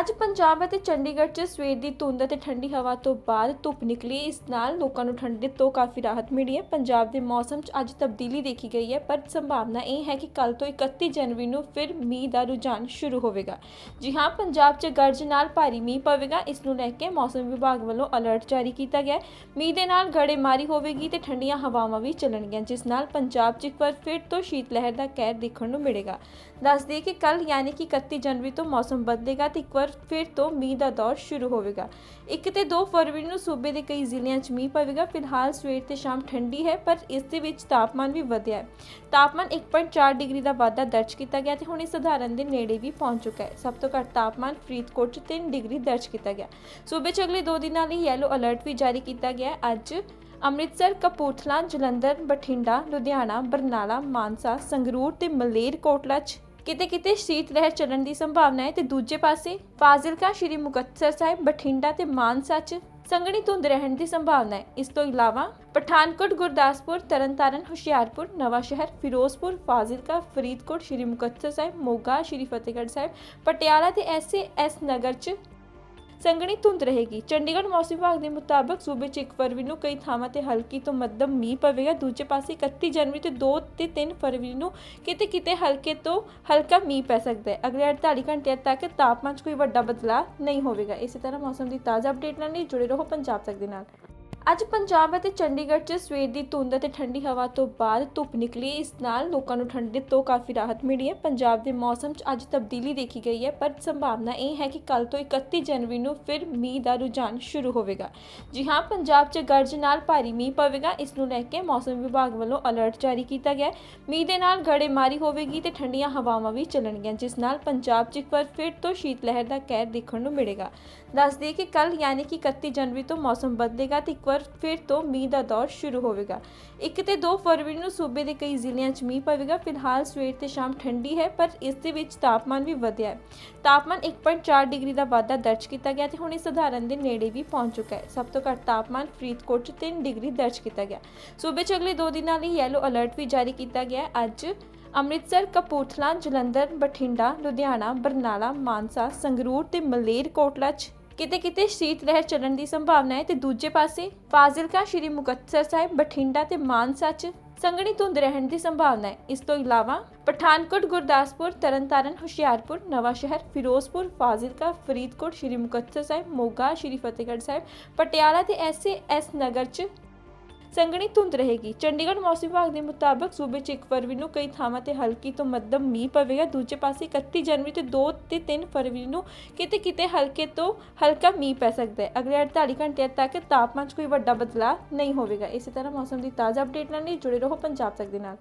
ਅੱਜ ਪੰਜਾਬ ਅਤੇ ਚੰਡੀਗੜ੍ਹ 'ਚ ਸਵੇਰ ਦੀ ਧੁੰਦ ਅਤੇ ਠੰਡੀ ਹਵਾ ਤੋਂ ਬਾਅਦ ਧੁੱਪ ਨਿਕਲੀ। ਇਸ ਨਾਲ ਲੋਕਾਂ ਨੂੰ ਠੰਡੇ ਤੋਂ ਕਾਫੀ ਰਾਹਤ ਮਿਲੀ ਹੈ। ਪੰਜਾਬ ਦੇ ਮੌਸਮ 'ਚ ਅੱਜ ਤਬਦੀਲੀ ਦੇਖੀ ਗਈ ਹੈ, ਪਰ ਸੰਭਾਵਨਾ ਇਹ ਹੈ ਕਿ ਕੱਲ ਤੋਂ 31 ਜਨਵਰੀ ਨੂੰ ਫਿਰ ਮੀਂਹ ਦਾ ਰੁਝਾਨ ਸ਼ੁਰੂ ਹੋਵੇਗਾ। ਜੀ ਹਾਂ, ਪੰਜਾਬ 'ਚ ਗਰਜ ਨਾਲ ਭਾਰੀ ਮੀਂਹ ਪਵੇਗਾ। ਇਸ ਨੂੰ ਲੈ ਕੇ ਮੌਸਮ ਵਿਭਾਗ ਵੱਲੋਂ ਅਲਰਟ ਜਾਰੀ ਕੀਤਾ ਗਿਆ ਮੀਂਹ ਦੇ ਨਾਲ ਗੜੇਮਾਰੀ ਹੋਵੇਗੀ ਤੇ ਠੰਡੀਆਂ ਹਵਾਵਾਂ ਵੀ ਚੱਲਣਗੀਆਂ, ਜਿਸ ਨਾਲ ਪੰਜਾਬ 'ਚ ਇੱਕ ਵਾਰ ਫਿਰ ਤੋਂ ਸ਼ੀਤ ਲਹਿਰ ਦਾ ਕਹਿਰ ਦੇਖਣ ਨੂੰ ਮਿਲੇਗਾ। ਦੱਸ ਦਈਏ ਕਿ ਕੱਲ ਯਾਨੀ ਕਿ 31 ਜਨਵਰੀ ਤੋਂ ਮੌਸਮ ਬਦਲੇਗਾ ਤੇ ਇੱਕ ਵਾਰ ਫਿਰ ਤੋਂ ਮੀਂਹ ਦਾ ਦੌਰ ਸ਼ੁਰੂ ਹੋਵੇਗਾ। 1 ਤੇ 2 ਫਰਵਰੀ ਨੂੰ ਸੂਬੇ ਦੇ ਕਈ ਜ਼ਿਲ੍ਹਿਆਂ 'ਚ ਮੀਂਹ ਪਵੇਗਾ। ਫਿਲਹਾਲ ਸਵੇਰ ਤੇ ਸ਼ਾਮ ਠੰਡੀ ਹੈ, ਪਰ ਇਸ ਦੇ ਵਿੱਚ ਤਾਪਮਾਨ ਵੀ ਵਧਿਆ ਹੈ। ਤਾਪਮਾਨ 1.4 ਡਿਗਰੀ ਦਾ ਵਾਧਾ ਦਰਜ ਕੀਤਾ ਗਿਆ ਤੇ ਹੁਣ ਇਹ ਸਧਾਰਨ ਦੇ ਨੇੜੇ ਵੀ ਪਹੁੰਚ ਚੁੱਕਾ ਹੈ। ਸਭ ਤੋਂ ਘੱਟ ਤਾਪਮਾਨ ਫਰੀਦਕੋਟ 'ਚ 3 ਡਿਗਰੀ ਦਰਜ ਕੀਤਾ ਗਿਆ। ਸੂਬੇ 'ਚ ਅਗਲੇ 2 ਦਿਨਾਂ ਲਈ ਯੈਲੋ ਅਲਰਟ ਵੀ ਜਾਰੀ ਕੀਤਾ ਗਿਆ ਹੈ। ਅੱਜ ਅੰਮ੍ਰਿਤਸਰ, ਕਪੂਰਥਲਾ, ਜਲੰਧਰ, ਬਠਿੰਡਾ, ਲੁਧਿਆਣਾ, ਬਰਨਾਲਾ, ਮਾਨਸਾ, ਸੰਗਰੂਰ ਤੇ ਮਲੇਰਕੋਟਲਾ 'ਚ ਕਿਤੇ ਕਿਤੇ ਸ਼ੀਤ ਲਹਿਰ ਚੱਲਣ ਦੀ ਸੰਭਾਵਨਾ ਹੈ ਤੇ ਦੂਜੇ ਪਾਸੇ ਫਾਜ਼ਿਲਕਾ ਸ਼੍ਰੀ ਮੁਕਤਸਰ ਸਾਹਿਬ, ਬਠਿੰਡਾ ਤੇ ਮਾਨਸਾ 'ਚ ਸੰਘਣੀ ਧੁੰਦ ਰਹਿਣ ਦੀ ਸੰਭਾਵਨਾ ਹੈ। ਇਸ ਤੋਂ ਇਲਾਵਾ ਪਠਾਨਕੋਟ, ਗੁਰਦਾਸਪੁਰ, ਤਰਨਤਾਰਨ, ਹੁਸ਼ਿਆਰਪੁਰ ਨਵਾਂ ਸ਼ਹਿਰ ਫਿਰੋਜ਼ਪੁਰ, ਫਾਜ਼ਿਲਕਾ, ਫਰੀਦਕੋਟ, ਸ਼੍ਰੀ ਮੁਕਤਸਰ ਸਾਹਿਬ, ਮੋਗਾ, ਸ਼੍ਰੀ ਫਤਿਹਗੜ੍ਹ ਸਾਹਿਬ, ਪਟਿਆਲਾ ਤੇ ਐਸਏ ਐਸ ਨਗਰ 'ਚ ਸੰਘਣੀ ਧੁੰਦ ਰਹੇਗੀ। ਚੰਡੀਗੜ੍ਹ ਮੌਸਮ ਵਿਭਾਗ ਦੇ ਮੁਤਾਬਕ ਸੂਬੇ 'ਚ ਇੱਕ ਫਰਵਰੀ ਨੂੰ ਕਈ ਥਾਵਾਂ ਤੇ ਹਲਕੀ ਤੋਂ ਮੱਧਮ ਮੀਂਹ ਪਵੇਗਾ। ਦੂਜੇ ਪਾਸੇ 31 ਜਨਵਰੀ ਤੇ 2 ਤੇ 3 ਫਰਵਰੀ ਨੂੰ ਕਿਤੇ ਕਿਤੇ ਹਲਕੇ ਤੋਂ ਹਲਕਾ ਮੀਂਹ ਪੈ ਸਕਦਾ ਹੈ। ਅਗਲੇ 48 ਘੰਟਿਆਂ ਤੱਕ ਤਾਪਮਾਨ 'ਚ ਕੋਈ ਵੱਡਾ ਬਦਲਾਅ ਨਹੀਂ ਹੋਵੇਗਾ। ਇਸੇ ਤਰ੍ਹਾਂ ਮੌਸਮ ਦੀ ਤਾਜ਼ਾ ਅਪਡੇਟ ਨਾਲ ਲਈ ਜੁੜੇ ਰਹੋ ਪੰਜਾਬ ਤੱਕ ਦੇ ਨਾਲ। ਅੱਜ ਪੰਜਾਬ ਅਤੇ ਚੰਡੀਗੜ੍ਹ 'ਚ ਸਵੇਰ ਦੀ ਧੁੰਦ ਅਤੇ ਠੰਡੀ ਹਵਾ ਤੋਂ ਬਾਅਦ ਧੁੱਪ ਨਿਕਲੀ। ਇਸ ਨਾਲ ਲੋਕਾਂ ਨੂੰ ਠੰਡੇ ਤੋਂ ਕਾਫੀ ਰਾਹਤ ਮਿਲੀ ਹੈ। ਪੰਜਾਬ ਦੇ ਮੌਸਮ 'ਚ ਅੱਜ ਤਬਦੀਲੀ ਦੇਖੀ ਗਈ ਹੈ, ਪਰ ਸੰਭਾਵਨਾ ਇਹ ਹੈ ਕਿ ਕੱਲ ਤੋਂ 31 ਜਨਵਰੀ ਨੂੰ ਫਿਰ ਮੀਂਹ ਦਾ ਰੁਝਾਨ ਸ਼ੁਰੂ ਹੋਵੇਗਾ। ਜੀ ਹਾਂ, ਪੰਜਾਬ 'ਚ ਗਰਜ ਨਾਲ ਭਾਰੀ ਮੀਂਹ ਪਵੇਗਾ। ਇਸ ਨੂੰ ਲੈ ਕੇ ਮੌਸਮ ਵਿਭਾਗ ਵੱਲੋਂ ਅਲਰਟ ਜਾਰੀ ਕੀਤਾ ਗਿਆ ਮੀਂਹ ਦੇ ਨਾਲ ਗੜੇਮਾਰੀ ਹੋਵੇਗੀ ਤੇ ਠੰਡੀਆਂ ਹਵਾਵਾਂ ਵੀ ਚੱਲਣਗੀਆਂ, ਜਿਸ ਨਾਲ ਪੰਜਾਬ 'ਚ ਇੱਕ ਵਾਰ ਫਿਰ ਤੋਂ ਸ਼ੀਤ ਲਹਿਰ ਦਾ ਕਹਿਰ ਦੇਖਣ ਨੂੰ ਮਿਲੇਗਾ। ਦੱਸ ਦਈਏ ਕਿ ਕੱਲ ਯਾਨੀ ਕਿ 31 ਜਨਵਰੀ ਤੋਂ ਮੌਸਮ ਬਦਲੇਗਾ ਤੇ ਇੱਕ ਵਾਰ ਫਿਰ ਤੋਂ ਮੀਂਹ ਦਾ ਦੌਰ ਸ਼ੁਰੂ ਹੋਵੇਗਾ। 1 ਤੇ 2 ਫਰਵਰੀ ਨੂੰ ਸੂਬੇ ਦੇ ਕਈ ਜ਼ਿਲ੍ਹਿਆਂ 'ਚ ਮੀਂਹ ਪਵੇਗਾ। ਫਿਲਹਾਲ ਸਵੇਰ ਤੇ ਸ਼ਾਮ ਠੰਡੀ ਹੈ, ਪਰ ਇਸ ਦੇ ਵਿੱਚ ਤਾਪਮਾਨ ਵੀ ਵਧਿਆ ਹੈ। ਤਾਪਮਾਨ 1.4 ਡਿਗਰੀ ਦਾ ਵਾਧਾ ਦਰਜ ਕੀਤਾ ਗਿਆ ਤੇ ਹੁਣ ਇਹ ਸਧਾਰਨ ਦੇ ਨੇੜੇ ਵੀ ਪਹੁੰਚ ਚੁੱਕਾ ਹੈ। ਸਭ ਤੋਂ ਘੱਟ ਤਾਪਮਾਨ ਫਰੀਦਕੋਟ 'ਚ 3 ਡਿਗਰੀ ਦਰਜ ਕੀਤਾ ਗਿਆ। ਸੂਬੇ 'ਚ ਅਗਲੇ 2 ਦਿਨਾਂ ਲਈ ਯੈਲੋ ਅਲਰਟ ਵੀ ਜਾਰੀ ਕੀਤਾ ਗਿਆ ਹੈ। ਅੱਜ ਅੰਮ੍ਰਿਤਸਰ, ਕਪੂਰਥਲਾ, ਜਲੰਧਰ, ਬਠਿੰਡਾ, ਲੁਧਿਆਣਾ, ਬਰਨਾਲਾ, ਮਾਨਸਾ, ਸੰਗਰੂਰ ਤੇ ਮਲੇਰਕੋਟਲਾ 'ਚ ਕਿਤੇ ਕਿਤੇ ਸ਼ੀਤ ਲਹਿਰ ਚੱਲਣ ਦੀ ਸੰਭਾਵਨਾ ਹੈ ਤੇ ਦੂਜੇ ਪਾਸੇ ਫਾਜ਼ਿਲਕਾ, ਸ਼੍ਰੀ ਮੁਕਤਸਰ ਸਾਹਿਬ, ਬਠਿੰਡਾ ਤੇ ਮਾਨਸਾ 'ਚ ਸੰਘਣੀ ਧੁੰਦ ਰਹਿਣ ਦੀ ਸੰਭਾਵਨਾ ਹੈ। ਇਸ ਤੋਂ ਇਲਾਵਾ ਪਠਾਨਕੋਟ, ਗੁਰਦਾਸਪੁਰ, ਤਰਨਤਾਰਨ, ਹੁਸ਼ਿਆਰਪੁਰ ਨਵਾਂ ਸ਼ਹਿਰ ਫਿਰੋਜ਼ਪੁਰ, ਫਾਜ਼ਿਲਕਾ, ਫਰੀਦਕੋਟ, ਸ਼੍ਰੀ ਮੁਕਤਸਰ ਸਾਹਿਬ, ਮੋਗਾ, ਸ਼੍ਰੀ ਫਤਿਹਗੜ੍ਹ ਸਾਹਿਬ, ਪਟਿਆਲਾ ਤੇ ਐਸਏ ਐਸ ਨਗਰ 'ਚ ਸੰਘਣੀ ਧੁੰਦ ਰਹੇਗੀ। ਚੰਡੀਗੜ੍ਹ ਮੌਸਮ ਵਿਭਾਗ ਦੇ ਮੁਤਾਬਕ ਸੂਬੇ 'ਚ ਇੱਕ ਫਰਵਰੀ ਨੂੰ ਕਈ ਥਾਵਾਂ ਤੇ ਹਲਕੀ ਤੋਂ ਮੱਧਮ ਮੀਂਹ ਪਵੇਗਾ। ਦੂਜੇ ਪਾਸੇ 31 ਜਨਵਰੀ ਤੇ 2 ਤੇ 3 ਫਰਵਰੀ ਨੂੰ ਕਿਤੇ ਕਿਤੇ ਹਲਕੇ ਤੋਂ ਹਲਕਾ ਮੀਂਹ ਪੈ ਸਕਦਾ ਹੈ। ਅਗਲੇ 48 ਘੰਟਿਆਂ ਤੱਕ ਤਾਪਮਾਨ 'ਚ ਕੋਈ ਵੱਡਾ ਬਦਲਾਅ ਨਹੀਂ ਹੋਵੇਗਾ। ਇਸੇ ਤਰ੍ਹਾਂ ਮੌਸਮ ਦੀ ਤਾਜ਼ਾ ਅਪਡੇਟ ਨਾਲ ਲਈ ਜੁੜੇ ਰਹੋ ਪੰਜਾਬ ਤੱਕ ਦੇ ਨਾਲ।